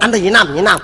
அந்த இனாம் இனாம்.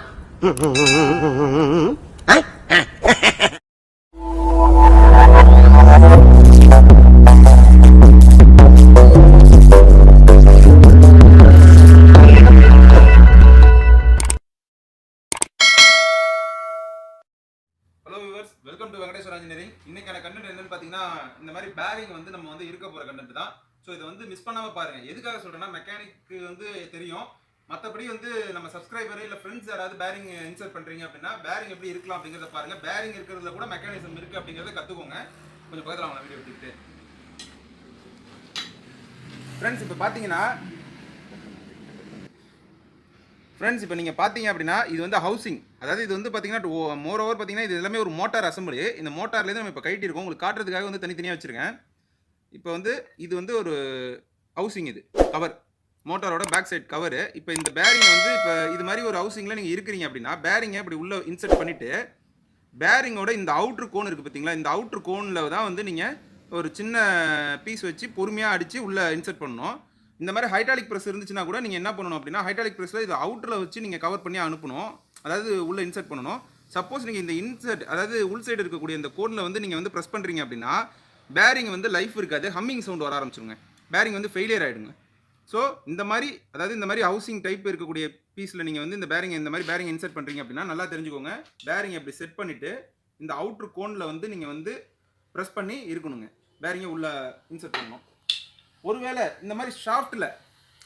Hello welcome to Venkateswara engineering இன்னைக்கான கண்டென்ட் என்னன்னு பார்த்தீங்கன்னா இந்த மாதிரி பேரிங் வந்து நம்ம வந்து இருக்க போகிற கண்டென்ட் தான். ஸோ இதை வந்து மிஸ் பண்ணாமல் பாருங்கள் எதுக்காக சொல்கிறேன்னா மெக்கானிக்கு வந்து தெரியும். மற்றபடி வந்து நம்ம சப்ஸ்கிரைபர் இல்லை ஃப்ரெண்ட்ஸ் யாராவது பேரிங் இன்சர்ட் பண்ணுறீங்க அப்படின்னா பேரிங் எப்படி இருக்கலாம் அப்படிங்கிறத பாருங்க. பேரிங் இருக்கிறதுல கூட மெக்கானிசம் இருக்கு அப்படிங்கிறத கற்றுக்கோங்க கொஞ்சம் பக்கத்தில் அவங்க வீடியோ எடுத்துக்கிட்டு. ஃப்ரெண்ட்ஸ் இப்போ பார்த்தீங்கன்னா ஃப்ரெண்ட்ஸ் இப்போ நீங்கள் பார்த்தீங்க அப்படின்னா இது வந்து ஹவுசிங் அதாவது இது வந்து பார்த்தீங்கன்னா மோர் ஓவர் பார்த்தீங்கன்னா இது எல்லாமே ஒரு மோட்டார் அசம்பிளி இந்த மோட்டார்லேருந்து நம்ம இப்போ கட்டியிருக்கோம் உங்களுக்கு காட்டுறதுக்காக வந்து தனித்தனியாக வச்சுருக்கேன். இப்போ வந்து இது வந்து ஒரு ஹவுசிங் இது. கவர் மோட்டாரோட பேக் சைடு கவரு இப்போ இந்த பேரிங்கை வந்து இப்போ இது மாதிரி ஒரு ஹவுசிங்கில் நீங்கள் இருக்கிறீங்க அப்படின்னா பேரிங்கை இப்படி உள்ளே இன்சர்ட் பண்ணிவிட்டு பேரிங்கோட இந்த அவுட்ரு கோன் இருக்குது பார்த்தீங்களா இந்த அவுட்ரு கோனில் தான் வந்து நீங்கள் ஒரு சின்ன பீஸ் வச்சு பொறுமையாக அடித்து உள்ளே இன்சர்ட் பண்ணணும். இந்த மாதிரி ஹைட்ராலிக் ப்ரெஸ் இருந்துச்சுன்னா கூட நீங்கள் என்ன பண்ணணும் அப்படின்னா ஹைட்ராலிக் ப்ரெஸ்ஸில் இது அவுட்டரில் வச்சு நீங்கள் கவர் பண்ணி அனுப்பணும். அதாவது உள்ளே இன்சர்ட் பண்ணணும். சப்போஸ் நீங்கள் இந்த இன்சர்ட் அதாவது உள் சைடு இருக்கக்கூடிய இந்த கோனில் வந்து நீங்கள் வந்து ப்ரெஸ் பண்ணுறீங்க அப்படின்னா பேரிங் வந்து லைஃப் இருக்காது. ஹம்மிங் சவுண்ட் வர ஆரம்பிச்சிருங்க. பேரிங் வந்து ஃபெயிலியர் ஆகிடுங்க ஸோ இந்த மாதிரி அதாவது இந்த மாதிரி ஹவுசிங் டைப் இருக்கக்கூடிய பீஸில் நீங்கள் வந்து இந்த பேரிங் இந்த மாதிரி பேரிங் இன்செர்ட் பண்ணுறீங்க அப்படின்னா நல்லா தெரிஞ்சுக்கோங்க. பேரிங் அப்படி செட் பண்ணிவிட்டு இந்த அவுட்ரு கோனில் வந்து நீங்கள் வந்து ப்ரெஸ் பண்ணி இருக்கணுங்க. பேரிங்கை உள்ளே இன்செர்ட் பண்ணணும். ஒருவேளை இந்த மாதிரி ஷாஃப்ட்டில்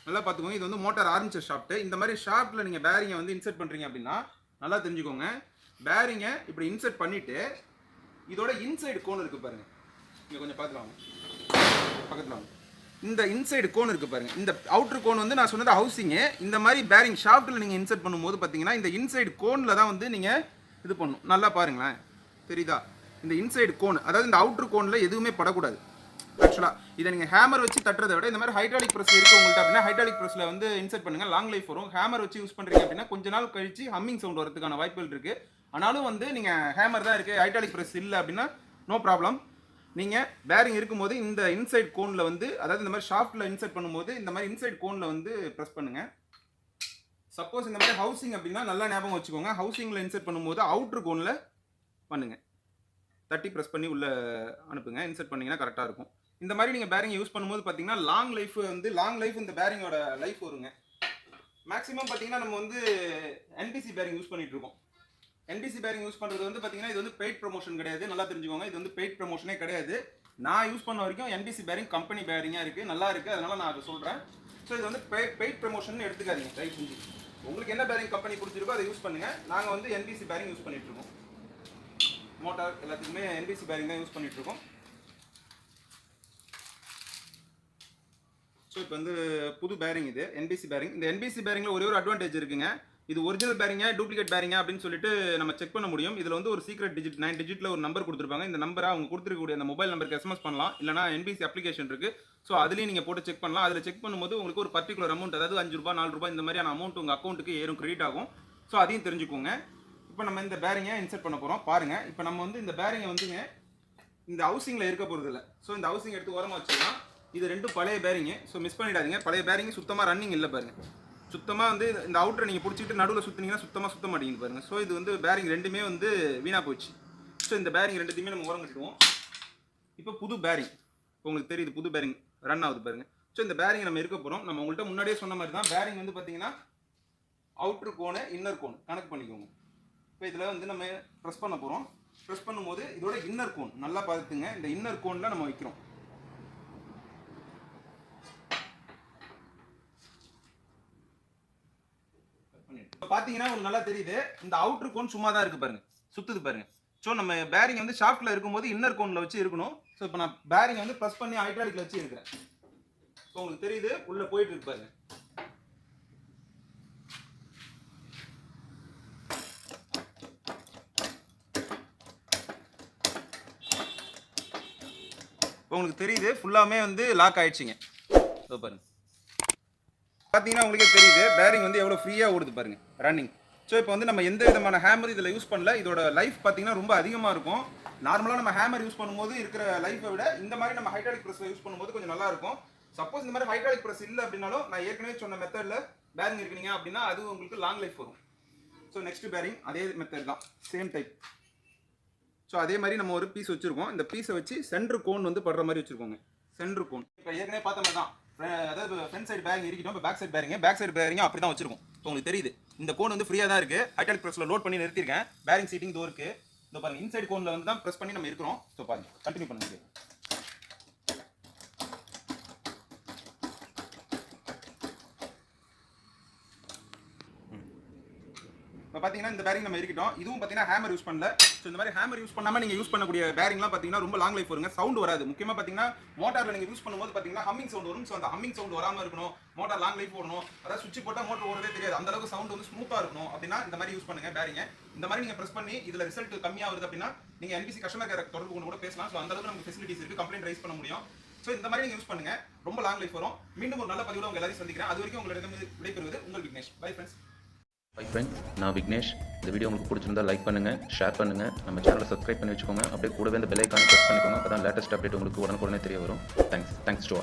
நல்லா பார்த்துக்கோங்க. இது வந்து மோட்டார் ஆரம்பிச்ச ஷாஃப்ட்டு இந்த மாதிரி ஷாஃப்ட்டில் நீங்கள் பேரிங்கை வந்து இன்செர்ட் பண்ணுறீங்க அப்படின்னா நல்லா தெரிஞ்சுக்கோங்க. பேரிங்கை இப்படி இன்செர்ட் பண்ணிவிட்டு இதோட இன்சைடு கோன் இருக்குது பாருங்கள் இங்கே கொஞ்சம் பார்த்துக்கலாம் பக்கத்தில் வாங்க. இந்த இன்சைடு கோன் இருக்குது பாருங்க. இந்த அவுட்ரு கோன் வந்து நான் சொன்னது ஹவுசிங்கு இந்த மாதிரி பேரிங் ஷாஃப்ட்டில் நீங்கள் இன்சர்ட் பண்ணும்போது பார்த்தீங்கன்னா இந்த இன்சைடு கோனில் தான் வந்து நீங்கள் இது பண்ணணும். நல்லா பாருங்களேன். தெரியுதா? இந்த இன்சைடு கோன் அதாவது இந்த அவுட்ரு கோனில் எதுவுமே படக்கூடாது. ஆக்சுவலாக இதை நீங்கள் ஹேமர் வச்சு தட்டுறதை விட இந்த மாதிரி ஹைட்ராலிக் ப்ரெஸ் இருக்குது உங்கள்கிட்ட அப்படின்னா ஹைட்ராலிக் ப்ரெஸ்ஸில் வந்து இன்சர்ட் பண்ணுங்கள் லாங் லைஃப் வரும். ஹேமர் வச்சு யூஸ் பண்ணுறீங்க அப்படின்னா கொஞ்ச நாள் கழிச்சு ஹம்மிங் சவுண்ட் வரதுக்கான வாய்ப்புகள் இருக்குது ஆனாலும் வந்து நீங்கள் ஹேமர் தான் இருக்குது ஹைட்ராலிக் ப்ரெஸ் இல்லை அப்படின்னா நோ ப்ராப்ளம் நீங்கள் பேரிங் இருக்கும்போது இந்த இன்சைட் கோனில் வந்து அதாவது இந்த மாதிரி ஷாஃப்ட்டில் இன்சைட் பண்ணும்போது இந்த மாதிரி இன்சைட் கோனில் வந்து ப்ரெஸ் பண்ணுங்கள் சப்போஸ் இந்த மாதிரி ஹவுசிங் அப்படின்னா நல்லா ஞாபகம் வச்சுக்கோங்க. ஹவுசிங்கில் இன்சைட் பண்ணும்போது அவுட்ரு கோனில் பண்ணுங்கள் தட்டி ப்ரெஸ் பண்ணி உள்ளே அனுப்புங்க. இன்சர்ட் பண்ணிங்கன்னா கரெக்டாக இருக்கும். இந்த மாதிரி நீங்கள் பேரிங் யூஸ் பண்ணும்போது பார்த்தீங்கன்னா லாங் லைஃப் வந்து லாங் லைஃப் இந்த பேரிங்கோட லைஃப் வருங்க. மேக்ஸிமம் பார்த்தீங்கன்னா நம்ம வந்து என்பிசி பேரிங் யூஸ் பண்ணிகிட்ருக்கோம் என்பிசி பேரிங் யூஸ் பண்ணுறது வந்து பார்த்தீங்கன்னா இது வந்து பெய்ட் ப்ரொமோஷன் கிடையாது. நல்லா தெரிஞ்சுக்கோங்க. இது வந்து பெய்ட் ப்ரொமோஷனே கிடையாது. நான் யூஸ் பண்ண வரைக்கும் என்பிசி பேரிங் கம்பெனி பேரிங்காக இருக்குது நல்லா இருக்குது அதனால் நான் அதை சொல்கிறேன் ஸோ இது வந்து பெய்ட் ப்ரொமோஷன் எடுத்துக்காதீங்க. ட்ரை செஞ்சு. உங்களுக்கு என்ன பேரிங் கம்பெனி பிடிச்சிருக்கோ அதை யூஸ் பண்ணுங்கள் நாங்கள் வந்து என்பிசி பேரிங் யூஸ் பண்ணிகிட்ருக்கோம் மோட்டார் எல்லாத்துக்குமே என்பிசி பேரிங் தான் யூஸ் பண்ணிகிட்ருக்கோம் ஸோ இப்போ வந்து புது பேரிங் இது. என்பிசி பேரிங் இந்த என்பிசி பேரிங்கில் ஒரே ஒரு அட்வான்டேஜ் இருக்குங்க. இது ஒரிஜினல் பேரிங்கா டூப்ளிகேட் பேரிங்கா அப்படின்னு சொல்லிட்டு நம்ம செக் பண்ண முடியும். இதில் வந்து ஒரு சீக்ரெட் டிஜிட் நைன் டிஜிட்டில் ஒரு நம்பர் கொடுத்துருப்பாங்க. இந்த நம்பரை அவங்க கொடுத்துருக்கக்கூடிய அந்த மொபைல் நம்பருக்கு எஸ்எம்எஸ் பண்ணலாம். இல்லைனா என்பிசி அப்ளிகேஷன் இருக்கு. ஸோ அதுலேயும் நீங்கள் போட்டு செக் பண்ணலாம். அதில் செக் பண்ணும்போது உங்களுக்கு ஒரு பர்டிகுலர் அமௌண்ட் அதாவது அஞ்சு ரூபா நாலு ரூபாய் இந்த மாதிரியான அமௌண்ட் உங்கள் அக்கௌண்ட்டுக்கு ஏறும் கிரெடிட் ஆகும். ஸோ அதையும் தெரிஞ்சுக்கோங்க. இப்போ நம்ம இந்த பேரிங்கை இன்சர்ட் பண்ண போகிறோம் பாருங்கள் இப்போ நம்ம வந்து இந்த பேரிங்கை வந்துங்க இந்த ஹவுசிங்கில் இருக்க போகிறது இல்லை. ஸோ இந்த ஹவுசிங் எடுத்து ஓரமாக வச்சுக்கலாம். இது ரெண்டும் பழைய பேரிங்கு ஸோ மிஸ் பண்ணிடாதீங்க. பழைய பேரிங்கு சுத்தமாக ரன்னிங் இல்லை பாருங்க. சுத்தமாக வந்து இந்த அவுட்டரை நீங்கள் பிடிச்சிட்டு நடுவில் சுற்றினீங்கன்னா சுத்தமாக சுத்த மாட்டேங்குது பாருங்க. ஸோ இது வந்து பேரிங் ரெண்டுமே வந்து வீணாக போச்சு. ஸோ இந்த பேரிங் ரெண்டுத்தையுமே நம்ம உரம் கட்டிடுவோம். இப்போ புது பேரிங் உங்களுக்கு தெரியுது புது பேரிங் ரன் ஆகுது பாருங்க. ஸோ இந்த பேரிங் நம்ம இருக்க போகிறோம் நம்ம உங்கள்கிட்ட முன்னாடியே சொன்ன மாதிரி தான் பேரிங் வந்து பார்த்தீங்கன்னா outer cone inner cone connect பண்ணிக்கோங்க. இப்போ இதில் வந்து நம்ம ப்ரெஸ் பண்ண போகிறோம் ப்ரெஸ் பண்ணும்போது இதோட இன்னர் கோன் நல்லா பார்த்துங்க இந்த இன்னர் கோனில் நம்ம வைக்கிறோம். இப்போ பார்த்தீங்கன்னா உங்களுக்கு நல்லா தெரியுது இந்த அவுட்ரு கோன் சும்மா தான் இருக்கு பாருங்க. சுத்துது பாருங்க. ஸோ நம்ம பேரிங் வந்து ஷாஃப்ட்டில் இருக்கும்போது இன்னர் கோனில் வச்சு இருக்கணும். ஸோ இப்போ நான் பேரிங் வந்து ப்ரெஸ் பண்ணி ஹைட்ராலிக்கில் வச்சு இருக்கிறேன். ஸோ உங்களுக்கு தெரியுது உள்ளே போயிட்டு இருக்கு பாருங்க. இப்போ உங்களுக்கு தெரியுது ஃபுல்லாமே வந்து லாக் ஆயிடுச்சிங்க. ஸோ பாருங்க. பார்த்தீங்கன்னா உங்களுக்கே தெரியுது பேரிங் வந்து எவ்வளோ ஃப்ரீயாக ஓடுது பாருங்க ரன்னிங் ஸோ இப்போ வந்து நம்ம எந்த விதமான ஹேமர் இதில் யூஸ் பண்ணல இதோட லைஃப் பார்த்தீங்கன்னா ரொம்ப அதிகமாக இருக்கும். நார்மலாக நம்ம ஹேமர் யூஸ் பண்ணும்போது இருக்கிற லைஃப்பை விட இந்த மாதிரி நம்ம ஹைட்ராலிக் ப்ரெஸ் யூஸ் பண்ணும்போது கொஞ்சம் நல்லா இருக்கும். சப்போஸ் இந்த மாதிரி ஹைட்ராலிக் ப்ரெஸ் இல்லை அப்படின்னாலும் நான் ஏற்கனவே சொன்ன மெத்தடில் பேரிங் இருக்கீங்க அப்படின்னா அது உங்களுக்கு லாங் லைஃப் வரும். ஸோ நெக்ஸ்ட் பேரிங் அதே மெத்தட் தான் சேம் டைப் ஸோ அதே மாதிரி நம்ம ஒரு பீஸ் வச்சுருக்கோம். இந்த பீஸை வச்சு சென்ட்ரு கோன் வந்து படுற மாதிரி வச்சுருக்கோங்க. சென்ட்ரு கோன் இப்போ ஏற்கனவே பார்த்த மாதிரி தான். அதாவது ஃப்ரண்ட் சைடு பேரிங் இருக்கட்டும் இப்போ பேக் சைடு பேரிங்க பேக் சைடு பேரிங்க அப்படி தான் வச்சிருக்கோம். இப்போ உங்களுக்கு தெரியுது. இந்த கோன் வந்து ஃப்ரீயாக தான் இருக்கு. ஹைட்டாலிக் ப்ரெஸ்ல லோட் பண்ணி நிறுத்திருக்கேன் பேரிங் சீட்டிங் தோ இந்த பாருங்கள் இன்சைடு கோன்ல வந்து தான் ப்ரெஸ் பண்ணி நம்ம இருக்கிறோம். ஸோ பாருங்க கண்டினியூ பண்ணுங்க. பார்த்தீங்கன்னா இந்த பேரிங் நம்ம இருக்கட்டும். இதுவும் பார்த்தீங்கன்னா ஹேமர் யூஸ் பண்ணல. ஸோ இந்த மாதிரி ஹேமர் யூஸ் பண்ணாமல் நீங்கள் யூஸ் பண்ணக்கூடிய பேரிங்லாம் பார்த்தீங்கன்னா ரொம்ப லாங் லைஃப் வருங்க. சவுண்ட் வராது. முக்கியமாக பார்த்தீங்கன்னா மோட்டாரில் நீங்கள் யூஸ் பண்ணும்போது பார்த்தீங்கன்னா ஹம்மிங் சவுண்ட் வரும். ஸோ அந்த ஹம்மிங் சவுண்ட் வராமல் இருக்கணும். மோட்டார் லாங் லைஃப் ஓடணும். அதாவது சுவிட்ச் போட்டால் மோட்டர் ஓடவே தெரியாது. அந்த அளவுக்கு சவுண்ட் வந்து ஸ்மூத்தாக இருக்கணும் அப்படின்னா இந்த மாதிரி யூஸ் பண்ணுங்க பேரிங்க இந்த மாதிரி நீங்கள் ப்ரெஸ் பண்ணி இதில் ரிசல்ட் கம்மியாக வருது அப்படின்னா நீங்கள் என்பிசி கஸ்டமர் கேர் தொடர்பு கொண்டு கூட பேசலாம். ஸோ அந்த அளவுக்கு நமக்கு ஃபெசிலிட்டிஸ் இருக்குது கம்ப்ளைண்ட் ரைஸ் பண்ண முடியும். ஸோ இந்த மாதிரி நீங்கள் யூஸ் பண்ணுங்க. ரொம்ப லாங் லைஃப் வரும். மீண்டும் ஒரு நல்ல பதிவில் உங்க எல்லாரையும் சந்திக்கிறேன். அது வரைக்கும் உங்களிடம் விடைபெறுவது உங்கள் Vignesh. Bye friends hi friends நான் விக்னேஷ் இந்த வீடியோ உங்களுக்கு பிடிச்சிருந்தா லைக் பண்ணுங்கள் ஷேர் பண்ணுங்கள் நம்ம சேனலை சப்ஸ்கிரைப் பண்ணி வச்சுக்கோங்க. அப்படியே கூடவே இந்த பெல் ஐக்கானை ப்ரெஸ் பண்ணிக்கோங்க. அப்போ தான் லேட்டஸ்ட் அப்டேட் உங்களுக்கு உடனுக்குடனே தெரிய வரும். Thanks thanks to all